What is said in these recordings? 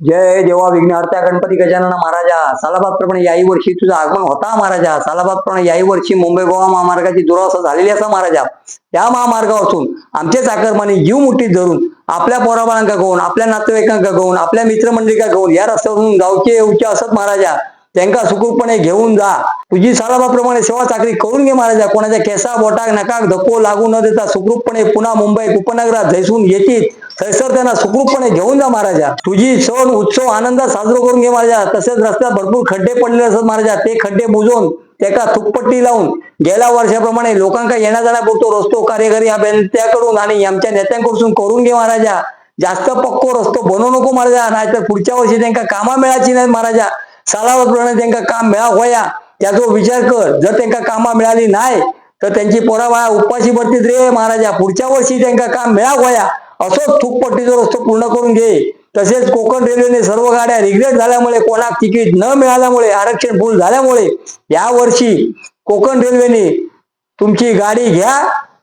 जय देवा विघ्नहर्त्या गणपती गजानन महाराजा. सालाबादप्रमाणे याही वर्षी तुझं आगमन होता महाराजा. सालाबादप्रमाणे याही वर्षी मुंबई गोवा महामार्गाची दुरावस्था झालेली असा महाराजा. त्या महामार्गावरून आमचे चाकरमाने जीव मुठीत धरून आपल्या पोराबाळांका घेऊन आपल्या नातेवाईकांका घेऊन आपल्या मित्रमंडळीका घेऊन या रस्त्यावरून गावचे येऊचे असत महाराजा. त्यांका सुखरूपपणे घेऊन जा. तुझी सराबाप्रमाणे सेवा चाकरी करून घे महाराजा. कोणाच्या केसा बोटाक नकाक धक्को लागू न देता सुखरूपपणे पुन्हा मुंबई उपनगरात झैसून येतील. थैसर त्यांना सुखरूपपणे घेऊन जा महाराजा. तुझी सण उत्सव आनंदात साजरा करून घे महाराजा. तसेच रस्त्यात भरपूर खड्डे पडलेले असत महाराजा. ते खड्डे बुजवून त्याका थुकपट्टी लावून गेल्या वर्षाप्रमाणे लोकांका येण्या जाण्यापुरतो रस्तो कार्यकारी अभियंत्याकडून आणि आमच्या नेत्यांकडून करून घे महाराजा. जास्त पक्को रस्तो बनवू नको महाराजा. नाहीतर पुढच्या वर्षी त्यांना कामा मिळायची नाही महाराजा. सालावरप्रमाणे त्यांना काम मिळा होया. त्याचा विचार कर. जर त्यांना कामा मिळाली नाही तर त्यांची पोराबाळा उपाशी भरतीत रे महाराजा. पुढच्या वर्षी त्यांना काम मिळा होया. असोच थुकपट्टीचा रस्तो पूर्ण करून घे. तसेच कोकण रेल्वेने सर्व गाड्या रिग्रेट झाल्यामुळे कोणाक तिकीट न मिळाल्यामुळे आरक्षण फुल झाल्यामुळे या वर्षी कोकण रेल्वेने तुमची गाडी घ्या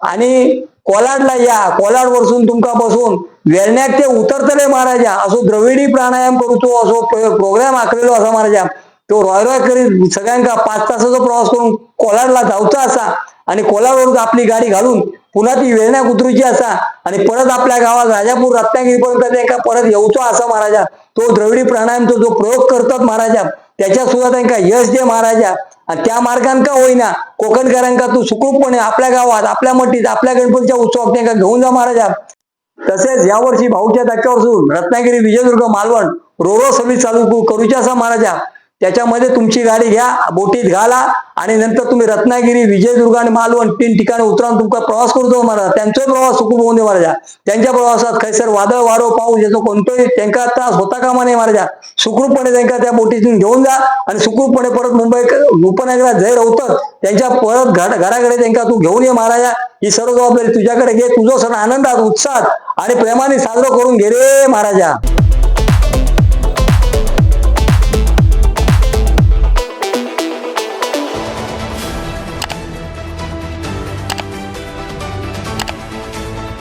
आणि कोलाडला या. कोलाड वरसून तुमका बसून वेळण्यात ते उतरतले महाराजा. असो द्रविडी प्राणायाम करूचो असो प्रोग्राम आखलेलो असा महाराजा. तो रॉय रॉय करीत सगळ्यांका पाच तासाचा प्रवास करून कोलाडला जाऊचा असा आणि कोलाडवरून आपली गाडी घालून पुन्हा ती वेळण्यात उतरूची असा आणि परत आपल्या गावात राजापूर रत्नागिरीपर्यंत त्यांना परत येऊचो असा महाराजा. तो द्रविडी प्राणायामचा जो प्रयोग करतात महाराजा त्याच्या सुद्धा त्यांना यश दे महाराजा. आणि त्या मार्गान का होईना कोकणकरांका तू सुखरूपपणे आपल्या गावात आपल्या मटीत आपल्या गणपतीच्या उत्सवात त्यांना घेऊन जा महाराजा. तसेच यावर्षी भाऊच्या धक्क्यावर रत्नागिरी विजयदुर्ग मालवण रोरो सर्व्हिस चालू करूच्या असा महाराजा. त्याच्यामध्ये तुमची गाडी घ्या बोटीत घाला आणि नंतर तुम्ही रत्नागिरी विजयदुर्ग आणि मालवण तीन ठिकाणी उतरावून तुमचा प्रवास करतो महाराज. त्यांचा प्रवास सुखूप होऊन दे महाराजा. त्यांच्या प्रवासात खैसर वादळ वारो पाऊस याचा कोणतोही त्यांका त्रास होता कामा नाही महाराजा. सुखरूपपणे त्यांका त्या बोटीतून घेऊन जा आणि सुखरूपपणे परत मुंबई उपनगरात जे होतं त्यांच्या परत घराकडे त्यांना तू घेऊन ये महाराजा. ही सर्व जबाबदारी तुझ्याकडे घे. तुझं सण आनंदात उत्साहात आणि प्रेमाने साजरं करून घे रे महाराजा.